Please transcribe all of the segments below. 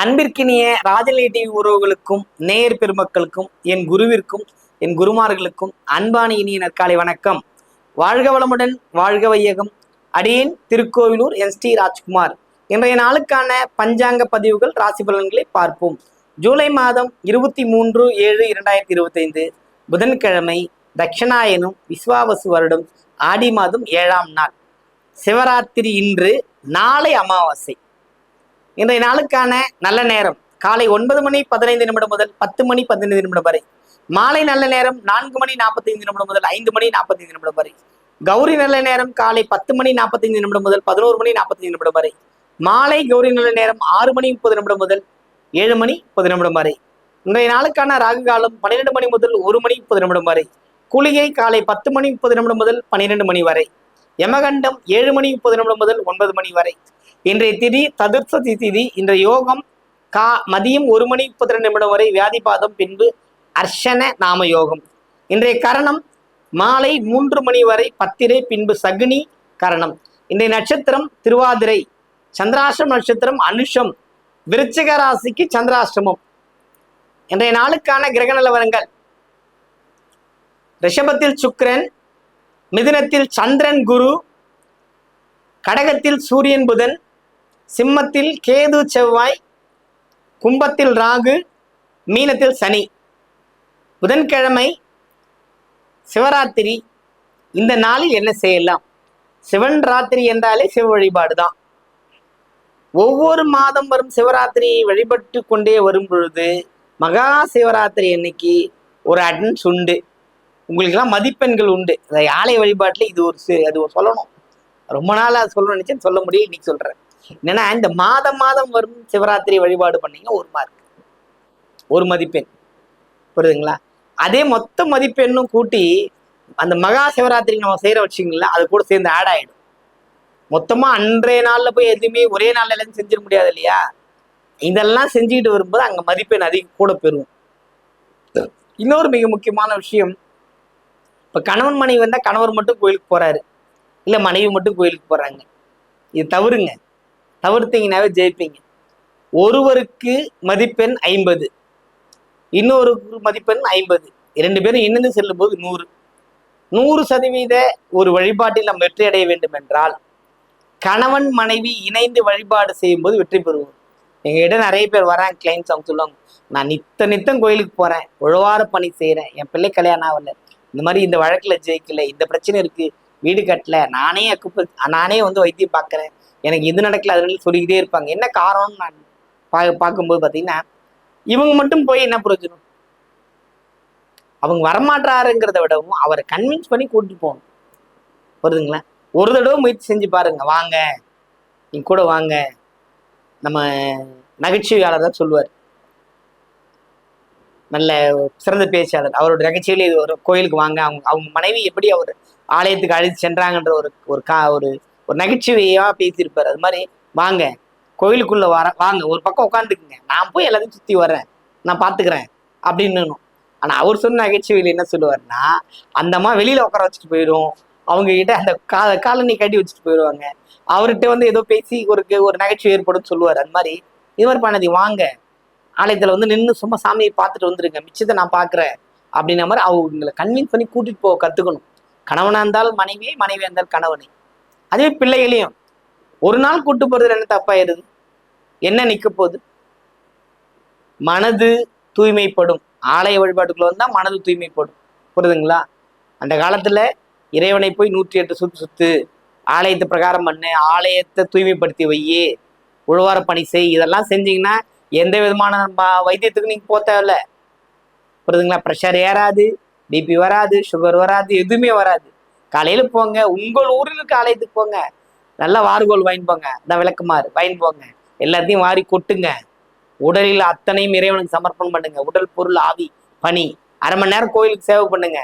அன்பிற்கினிய ராஜநிலை டிவி உறவுகளுக்கும் நேயர் பெருமக்களுக்கும் என் குருவிற்கும் என் குருமார்களுக்கும் அன்பான இனிய நற்காலை வணக்கம். வாழ்க வளமுடன் வாழ்க வையகம். அடியேன் திருக்கோவிலூர் என் ஸ்ரீ ராஜ்குமார். இன்றைய நாளுக்கான பஞ்சாங்க பதிவுகள் ராசி பலன்களை பார்ப்போம். ஜூலை மாதம் இருபத்தி மூன்று ஏழு இரண்டாயிரத்தி இருபத்தைந்து புதன்கிழமை தட்சிணாயனும் விஸ்வாவசு வருடம் ஆடி மாதம் ஏழாம் நாள். சிவராத்திரி இன்று நாளை அமாவாசை. இன்றைய நாளுக்கான நல்ல நேரம் காலை ஒன்பது மணி பதினைந்து நிமிடம் முதல் பத்து மணி பதினைந்து நிமிடம் வரை. மாலை நல்ல நேரம் நான்கு மணி நாற்பத்தைந்து நிமிடம் முதல் ஐந்து மணி நாற்பத்தைந்து நிமிடம் வரை. கௌரி நல்ல நேரம் காலை பத்து மணி நாற்பத்தைந்து நிமிடம் முதல் பதினோரு மணி நாற்பத்தைந்து நிமிடம் வரை. மாலை கௌரி நல்ல நேரம் ஆறு மணி முப்பது நிமிடம் முதல் ஏழு மணி முப்பது நிமிடம் வரை. இன்றைய நாளுக்கான ராகு காலம் பன்னிரெண்டு மணி முதல் ஒரு மணி முப்பது நிமிடம் வரை. குளிகை காலை பத்து மணி முப்பது நிமிடம் முதல் பன்னிரெண்டு மணி வரை. யமகண்டம் ஏழு மணி முப்பது நிமிடம் முதல் ஒன்பது மணி வரை. இன்றைய திதி சதுர்த்ததி திதி. இன்றைய யோகம் கா மதியம் ஒரு மணி முப்பத்தி ரெண்டு நிமிடம் வரை வியாதிபாதம் பின்பு அர்ஷன நாம யோகம். இன்றைய கரணம் மாலை மூன்று மணி வரை பத்திரை பின்பு சகுனி கரணம். இன்றைய நட்சத்திரம் திருவாதிரை சந்திராஷ்டிரம் நட்சத்திரம் அனுஷம் விருச்சிக ராசிக்கு சந்திராஷ்டிரமம் இன்றைய நாளுக்கான கிரக நிலவரங்கள். ரிஷபத்தில் சுக்கிரன் மிதுனத்தில் சந்திரன் குரு கடகத்தில் சூரியன் புதன் சிம்மத்தில் கேது செவ்வாய் கும்பத்தில் ராகு மீனத்தில் சனி. புதன்கிழமை சிவராத்திரி. இந்த நாளில் என்ன செய்யலாம்? சிவன் ராத்திரி என்றாலே சிவ வழிபாடு தான். ஒவ்வொரு மாதம் வரும் சிவராத்திரியை வழிபட்டு கொண்டே வரும் பொழுது மகா சிவராத்திரி அன்னைக்கு ஒரு அட்டன்ஸ் உண்டு. உங்களுக்கெல்லாம் மதிப்பெண்கள் உண்டு. அதை ஆலய வழிபாட்டில் இது ஒரு அது சொல்லணும். ரொம்ப நாளாக சொல்லணும்னு நினைச்சேன் சொல்ல முடியும் இன்னைக்கு சொல்றேன். என்னன்னா இந்த மாதம் மாதம் வரும் சிவராத்திரி வழிபாடு பண்ணீங்க ஒரு மார்க். ஒரு மதிப்பெண். புரியுதுங்களா? அதே மொத்த மதிப்பெண்ணும் கூட்டி அந்த மகா சிவராத்திரி நம்ம செய்யற வச்சுங்களா அது கூட சேர்ந்து ஆட் ஆயிடும். மொத்தமா அன்றைய நாள்ல போய் எதுவுமே ஒரே நாள்ல எல்லாம் செஞ்சிட முடியாது இல்லையா? இதெல்லாம் செஞ்சுக்கிட்டு வரும்போது அங்க மதிப்பெண் அதிகம் கூட பெறும். இன்னொரு மிக முக்கியமான விஷயம் இப்ப கணவன் மனைவி வந்தா கணவர் மட்டும் கோயிலுக்கு போறாரு. இல்ல மனைவி மட்டும் கோயிலுக்கு போறாங்க. இது தவறுங்க. தவிர்த்தீங்கன்னாவே ஜெயிப்பீங்க. ஒருவருக்கு மதிப்பெண் ஐம்பது. இன்னொரு மதிப்பெண் ஐம்பது. இரண்டு பேரும் இணைந்து செல்லும் போது நூறு. நூறு சதவீத ஒரு வழிபாட்டில் நாம் வெற்றி அடைய வேண்டும் என்றால் கணவன் மனைவி இணைந்து வழிபாடு செய்யும் போது வெற்றி பெறுவோம். எங்ககிட்ட நிறைய பேர் வராங்க கிளைண்ட்ஸ் அவங்க சொல்லுவாங்க நான் நித்த நித்தம் கோயிலுக்கு போறேன். உழவார பணி செய்கிறேன் என் பிள்ளை கல்யாணம் ஆகல. இந்த மாதிரி இந்த வழக்குல ஜெயிக்கல. இந்த பிரச்சனை இருக்கு. வீடு கட்டல. நானே அக்குப்ப நானே வந்து வைத்தியம் பார்க்குறேன். எனக்கு இது நடக்கல அதனால சொல்லிக்கிட்டே இருப்பாங்க. என்ன காரணம்னு நான் பா பார்க்கும்போது பார்த்தீங்கன்னா இவங்க மட்டும் போய் என்ன புரிஞ்சிடும் அவங்க வரமாட்டாருங்கிறத விடவும் அவரை கன்வின்ஸ் பண்ணி கூட்டிட்டு போகணும். புரியுதுங்களா ஒரு தடவை முயற்சி செஞ்சு பாருங்க. வாங்க. நீங்க கூட வாங்க. நம்ம நகைச்சுவையாளர் தான் சொல்லுவார். நல்ல சிறந்த பேச்சாளர். அவரோட நகைச்சுவையில் இது ஒரு கோயிலுக்கு வாங்க. அவங்க அவங்க மனைவி எப்படி அவர் ஆலயத்துக்கு அழைத்து சென்றாங்கன்ற ஒரு ஒரு கா ஒரு ஒரு நகைச்சுவையா பேசியிருப்பார். அது மாதிரி வாங்க கோயிலுக்குள்ள வர வாங்க ஒரு பக்கம் உட்காந்துக்குங்க நான் போய் எல்லாத்தையும் சுத்தி வர்றேன். நான் பாத்துக்கிறேன். அப்படின்னு ஆனா அவர் சொன்ன நகைச்சுவையில் என்ன சொல்லுவாருன்னா அந்த அம்மா வெளியில உட்கார வச்சுட்டு போயிடும். அவங்க கிட்ட அந்த கா காலனி கட்டி வச்சுட்டு போயிடுவாங்க. அவர்கிட்ட வந்து ஏதோ பேசி ஒரு ஒரு நகைச்சுவை ஏற்படும் சொல்லுவார். அந்த மாதிரி இது மாதிரி வாங்க. ஆலயத்துல வந்து நின்று சும்மா சாமியை பார்த்துட்டு வந்துருங்க. மிச்சத்தை நான் பார்க்குறேன் அப்படின்ன மாதிரி அவங்களை கன்வின்ஸ் பண்ணி கூட்டிட்டு போக கத்துக்கணும். கணவனா இருந்தால் மனைவியே மனைவியா இருந்தால் கணவனை. அதே பிள்ளைகளையும் ஒரு நாள் கூட்டு போறது என்ன தப்பாயிருது என்ன நிக்க போகுது? மனது தூய்மைப்படும். ஆலய வழிபாட்டுக்குள்ள வந்தா மனது தூய்மைப்படும். புரியுதுங்களா? அந்த காலத்துல இறைவனை போய் நூற்றி எட்டு சுத்து சுத்து ஆலயத்தை பிரகாரம் பண்ணு ஆலயத்தை தூய்மைப்படுத்தி வையே உழவார பணி செய் இதெல்லாம் செஞ்சீங்கன்னா எந்த விதமான வைத்தியத்துக்கு நீங்க போக தேவையில்ல. புரியுதுங்களா? ப்ரெஷர் ஏறாது பிபி வராது சுகர் வராது எதுவுமே வராது. காலையில போங்க. உங்கள் ஊரில் இருக்க ஆலயத்துக்கு போங்க. நல்லா வாறுகோல் வாங்கி போங்க. இந்த விளக்குமாறு. வாங்கி போங்க. எல்லாத்தையும் வாரி கொட்டுங்க. உடலில் அத்தனையும் இறைவனுக்கு சமர்ப்பணம் பண்ணுங்க. உடல் பொருள் ஆவி பணி அரை மணி நேரம் கோயிலுக்கு சேவை பண்ணுங்க.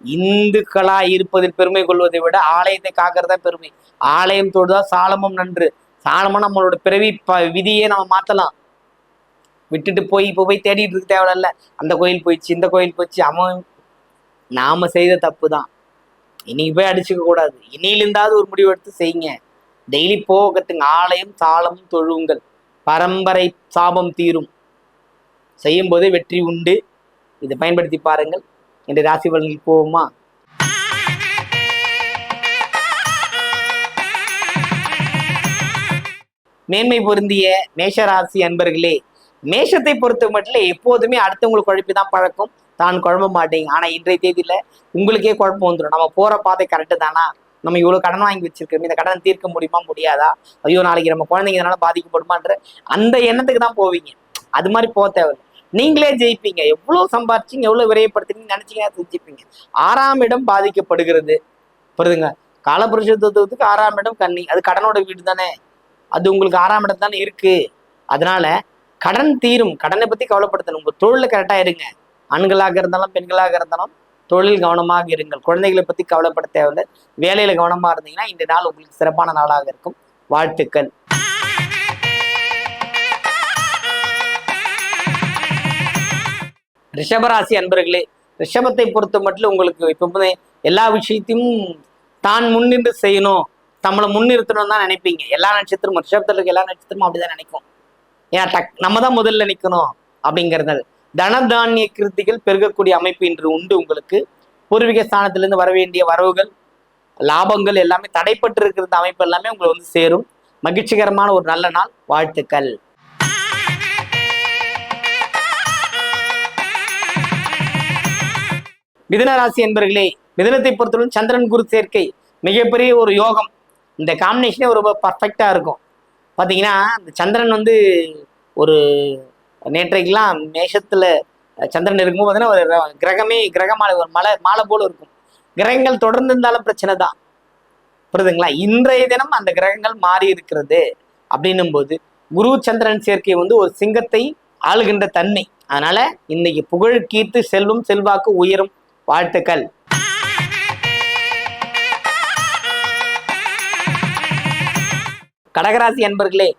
இந்துக்களா இருப்பதில் பெருமை கொள்வதை விட ஆலயத்தை காக்கிறதா பெருமை. ஆலயம் தொழுதா சாலமும் நன்று. சாலமும் நம்மளோட பிறவி ப விதியே நம்ம மாத்தலாம். விட்டுட்டு போய் இப்போ போய் தேடிட்டு இருக்க தேவையில்ல. அந்த கோயில் போயிடுச்சு இந்த கோயில் போயிடுச்சு. அவன் நாம செய்த தப்பு தான் இன்னைக்கு போய் அடிச்சுக்க கூடாது. இனியிலிருந்தாவது ஒரு முடிவு எடுத்து செய்யுங்க. டெய்லி போகத்துங்க ஆலயம் சாலமும் தொழுவுங்கள். பரம்பரை சாபம் தீரும். செய்யும் போதே வெற்றி உண்டு. இதை பயன்படுத்தி பாருங்கள். என்று ராசி பலன்கள் போவோமா மேன்மை பொருந்திய மேஷராசி அன்பர்களே மேஷத்தை பொறுத்த மட்டும் எப்போதுமே அடுத்தவங்களுக்கு குழப்பி தான் பழக்கம். தான் குழம்ப மாட்டேங்க. ஆனால் இன்றைய தேதியில் உங்களுக்கே குழப்பம் வந்துடும் நம்ம போகிற பாதை கரெக்டு தானா? நம்ம இவ்வளோ கடன் வாங்கி வச்சிருக்கோம் இந்த கடனை தீர்க்க முடியுமா முடியாதா? ஐயோ நாளைக்கு நம்ம குழந்தைங்க இதனால பாதிக்கப்படுமான்ற அந்த எண்ணத்துக்கு தான் போவீங்க. அது மாதிரி போக தேவையில்லை. நீங்களே ஜெயிப்பீங்க. எவ்வளோ சம்பாரிச்சிங்க எவ்வளோ விரையப்படுத்துறீங்கன்னு நினைச்சீங்கன்னா செஞ்சுப்பீங்க ஆறாம் இடம் பாதிக்கப்படுகிறது. புரியுதுங்க காலபுருஷ தத்துவத்துக்கு ஆறாம் இடம் கண்ணி அது கடனோட வீடு தானே. அது உங்களுக்கு ஆறாம் இடம் தானே இருக்கு. அதனால கடன் தீரும். கடனை பத்தி கவலைப்படுத்தணும். உங்க தொழில கரெக்டா இருங்க. ஆண்களாக இருந்தாலும் பெண்களாக இருந்தாலும் தொழில் கவனமாக இருங்கள். குழந்தைகளை பத்தி கவலைப்பட தேவையில்லை. வேலையில கவனமா இருந்தீங்கன்னா இந்த நாள் உங்களுக்கு சிறப்பான நாளாக இருக்கும். வாழ்த்துக்கள். ரிஷபராசி அன்பர்களே ரிஷபத்தை பொறுத்த மட்டும் உங்களுக்கு எப்பவுமே எல்லா விஷயத்தையும் தான் முன்னின்று செய்யணும். நம்மளை முன்னிறுத்தணும் தான் நினைப்பீங்க. எல்லா நட்சத்திரமும் ரிஷபத்தில் இருக்க எல்லா நட்சத்திரமும் அப்படிதான் நினைக்கும். ஏன்னா டக் நம்ம தான் முதல்ல நிற்கணும் அப்படிங்கிறது தனதானிய கிருத்திகள் பெருகக்கூடிய அமைப்பு இன்று உண்டு உங்களுக்கு. பூர்வீக ஸ்தானத்திலிருந்து வர வேண்டிய வரவுகள் லாபங்கள் எல்லாமே தடைப்பட்டு இருக்கிற அமைப்பு எல்லாமே உங்களை வந்து சேரும். மகிழ்ச்சிகரமான ஒரு நல்ல நாள். வாழ்த்துக்கள். மிதனராசி என்பர்களே மிதனத்தை பொறுத்தவரை சந்திரன் குரு சேர்க்கை மிகப்பெரிய ஒரு யோகம். இந்த காம்பினேஷனே ஒரு பர்ஃபெக்டாக இருக்கும். பார்த்தீங்கன்னா இந்த சந்திரன் வந்து ஒரு நேற்றைக்கெல்லாம் மேஷத்துல சந்திரன் இருக்கும்போது பார்த்தீங்கன்னா ஒரு கிரகமே கிரகமாலை ஒரு மலை மாலை போல இருக்கும். கிரகங்கள் தொடர்ந்து இருந்தாலும் பிரச்சனை தான். புரியுதுங்களா? இன்றைய தினம் அந்த கிரகங்கள் மாறி இருக்கிறது அப்படின்னும் போது குரு சந்திரன் சேர்க்கை வந்து ஒரு சிங்கத்தை ஆளுகின்ற தன்மை. அதனால இன்னைக்கு புகழ் கீர்த்து செல்வம் செல்வாக்கு உயரும் வாழ்த்துக்கள். கடகராசி அன்பர்களே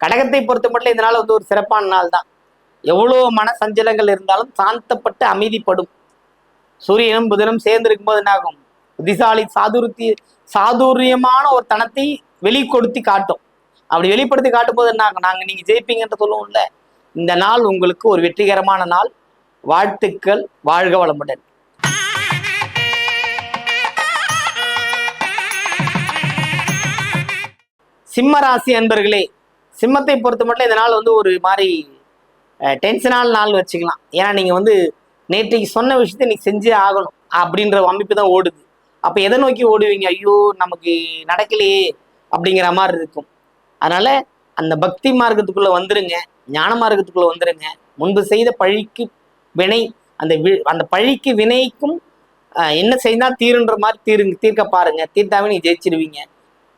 கடகத்தை பொறுத்த மட்டும் இந்த நாள் வந்து ஒரு சிறப்பான நாள் தான். எவ்வளோ மன சஞ்சலங்கள் இருந்தாலும் சாந்தப்பட்டு அமைதிப்படும். சூரியனும் புதனும் சேர்ந்து இருக்கும்போது என்ன ஆகும் புத்திசாலி சாதுருத்தி சாதுரியமான ஒரு தனத்தை வெளிக்கொடுத்தி காட்டும். அப்படி வெளிப்படுத்தி காட்டும் போது என்ன ஆகும் நாங்க ஜெயிப்பீங்கன்ற சொல்லுவோம்ல இந்த நாள் உங்களுக்கு ஒரு வெற்றிகரமான நாள். வாழ்த்துக்கள் வாழ்க வளமுடன். சிம்ம ராசி அன்பர்களே சிம்மத்தை பொறுத்த மட்டும் இந்த நாள் வந்து ஒரு மாதிரி டென்ஷனான நாள் வச்சுக்கலாம். ஏன்னா நீங்கள் வந்து நேற்றைக்கு சொன்ன விஷயத்தை நீ செஞ்சே ஆகணும் அப்படின்ற அமைப்பு தான் ஓடுது. அப்போ எதை நோக்கி ஓடுவீங்க? ஐயோ நமக்கு நடக்கலையே அப்படிங்கிற மாதிரி இருக்கும். அதனால அந்த பக்தி மார்க்கத்துக்குள்ளே வந்துருங்க. ஞான மார்க்கத்துக்குள்ளே வந்துருங்க. முன்பு செய்த பழிக்கு வினை அந்த வி- அந்த பழிக்கு வினைக்கும் என்ன செய்தால் தீருன்ற மாதிரி தீருங்க தீர்க்க பாருங்க. தீர்த்தாவே நீ ஜெயிச்சிருவீங்க.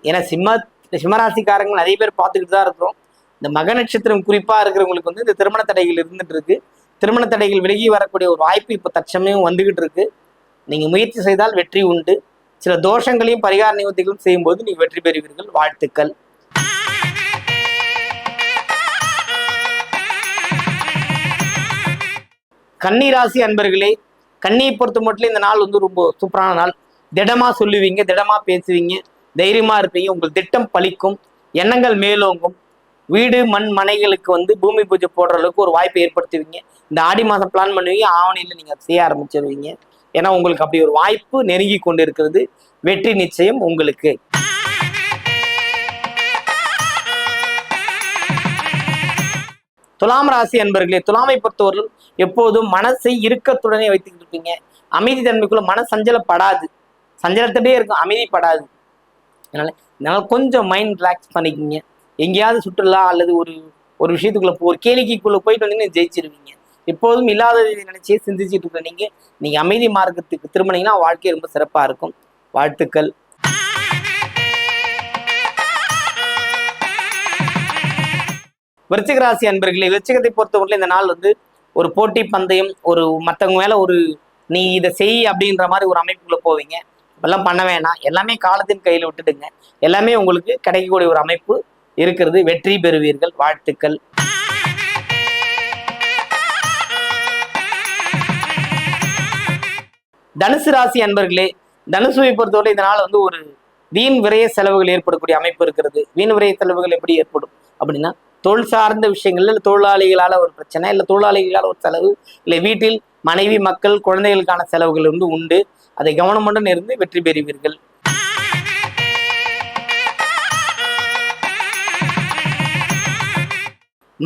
ஏன்னா சிம்ம சிம்மராசிக்காரங்க நிறைய பேர் பார்த்துக்கிட்டு தான் இருக்கிறோம். இந்த மக நட்சத்திரம் குறிப்பா இருக்கிறவங்களுக்கு வந்து இந்த திருமண தடைகள் இருந்துட்டு இருக்கு. திருமண தடைகள் விலகி வரக்கூடிய ஒரு வாய்ப்பு இப்போ தற்சமயம் வந்துகிட்டு இருக்கு. நீங்க முயற்சி செய்தால் வெற்றி உண்டு. சில தோஷங்களையும் பரிகார நிவர்த்திகளும் செய்யும்போது நீங்க வெற்றி பெறுவீர்கள். வாழ்த்துக்கள். கன்னி ராசி அன்பர்களே கன்னியை பொறுத்த மட்டும் இந்த நாள் வந்து ரொம்ப சூப்பரான நாள். திடமா சொல்லுவீங்க திடமா பேசுவீங்க தைரியமா இருப்பீங்க. உங்கள் திட்டம் பழிக்கும் எண்ணங்கள் மேலோங்கும். வீடு மண் மனைகளுக்கு வந்து பூமி பூஜை போடுற அளவுக்கு ஒரு வாய்ப்பை ஏற்படுத்துவீங்க. இந்த ஆடி மாதம் பிளான் பண்ணுவீங்க ஆவணியில் நீங்கள் செய்ய ஆரம்பிச்சிருவீங்க. ஏன்னா உங்களுக்கு அப்படி ஒரு வாய்ப்பு நெருங்கி கொண்டு இருக்கிறது வெற்றி நிச்சயம் உங்களுக்கு. துலாம் ராசி அன்பர்களே துலாமை பொறுத்தவர்கள் எப்போதும் மனசை இறுக்கத்துடனே வைத்துக்கிட்டு இருப்பீங்க அமைதி தன்மைக்குள்ள மன சஞ்சலப்படாது. சஞ்சலத்திட்டே இருக்கும் அமைதிப்படாது. அதனால அதனால கொஞ்சம் மைண்ட் ரிலாக்ஸ் பண்ணிக்கிங்க. எங்கேயாவது சுற்றுலா அல்லது ஒரு ஒரு விஷயத்துக்குள்ள போ ஒரு கேளிக்கைக்குள்ள போயிட்டு வந்தீங்கன்னா ஜெயிச்சிருவீங்க. எப்போதும் இல்லாததை நினைச்சே சிந்திச்சுட்டு இருக்க நீங்க நீங்க அமைதி மார்க்கத்துக்கு திரும்பினீங்கன்னா வாழ்க்கை ரொம்ப சிறப்பா இருக்கும். வாழ்த்துக்கள். விருச்சிகராசி அன்பர்களே விருச்சிகத்தை பொறுத்தவரையில் இந்த நாள் வந்து ஒரு போட்டி பந்தயம் ஒரு மற்றவங்க மேல ஒரு நீ இதை செய் அப்படின்ற மாதிரி ஒரு அமைப்புக்குள்ள போவீங்க. இப்பெல்லாம் பண்ண வேணாம். எல்லாமே காலத்தின் கையில் விட்டுடுங்க. எல்லாமே உங்களுக்கு கிடைக்கக்கூடிய ஒரு அமைப்பு. இருக்கிறது. வெற்றி பெறுவீர்கள். வாழ்த்துக்கள். தனுசு ராசி அன்பர்களே தனுசுவை பொறுத்தவரை இதனால் வந்து ஒரு வீண் விரய செலவுகள் ஏற்படக்கூடிய அமைப்பு இருக்கிறது. வீண் விரைய செலவுகள் எப்படி ஏற்படும்? அப்படின்னா தொழில் சார்ந்த விஷயங்கள்ல இல்லை தொழிலாளிகளால் ஒரு பிரச்சனை இல்லை தொழிலாளிகளால் ஒரு செலவு இல்லை வீட்டில் மனைவி மக்கள் குழந்தைகளுக்கான செலவுகள் வந்து உண்டு. அதை கவனமுடன் இருந்து வெற்றி பெறுவீர்கள்.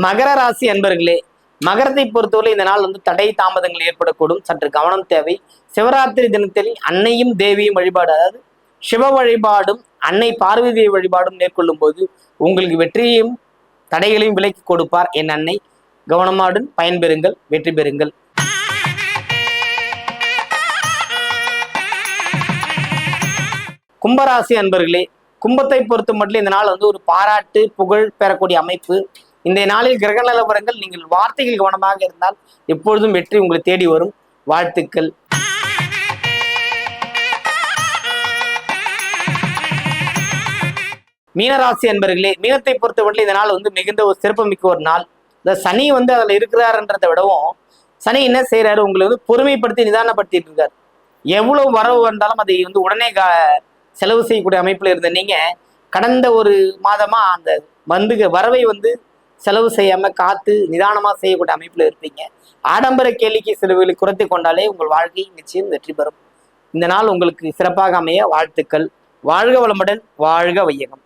மகர ராசி அன்பர்களே மகரத்தை பொறுத்தவரை இந்த நாள் வந்து தடை தாமதங்கள் ஏற்படக்கூடும். சற்று கவனம் தேவை. சிவராத்திரி தினத்தில் அன்னையும் தேவியும் வழிபாடு அதாவது சிவ வழிபாடும் அன்னை பார்வதி வழிபாடும் மேற்கொள்ளும் போது உங்களுக்கு வெற்றியையும் தடைகளையும் விலக்கி கொடுப்பார் என் அன்னை. கவனமாடன் பயன்பெறுங்கள் வெற்றி பெறுங்கள். கும்பராசி அன்பர்களே கும்பத்தை பொறுத்த மட்டும் இந்த நாள் வந்து ஒரு பாராட்டு புகழ் பெறக்கூடிய அமைப்பு. இந்த நாளில் கிரக நிலவரங்கள் நீங்கள் வார்த்தைகள் கவனமாக இருந்தால் எப்பொழுதும் வெற்றி உங்களை தேடி வரும். வாழ்த்துக்கள். மீனராசி அன்பர்களே மீனத்தை பொறுத்தவரையில் இந்த நாள் வந்து மிகுந்த ஒரு சிறப்புமிக்க ஒரு நாள். இந்த சனி வந்து அதில் இருக்கிறாருன்றதை விடவும் சனி என்ன செய்கிறாரு உங்களை வந்து பொறுமைப்படுத்தி நிதானப்படுத்திட்டு இருக்காரு. எவ்வளோ வரவு வந்தாலும் அதை வந்து உடனே கா- செலவு செய்யக்கூடிய அமைப்பில் இருந்த நீங்கள் கடந்த ஒரு மாதமாக அந்த வந்து வரவை வந்து செலவு செய்யாம காத்து நிதானமா செய்யக்கூடிய அமைப்புல இருப்பீங்க. ஆடம்பர கேளிக்கை செலவுகளை குறைத்து கொண்டாலே உங்கள் வாழ்க்கை நிச்சயம் வெற்றி பெறும். இந்த நாள் உங்களுக்கு சிறப்பாக அமைய வாழ்த்துக்கள். வாழ்க வளமுடன் வாழ்க வையகம்.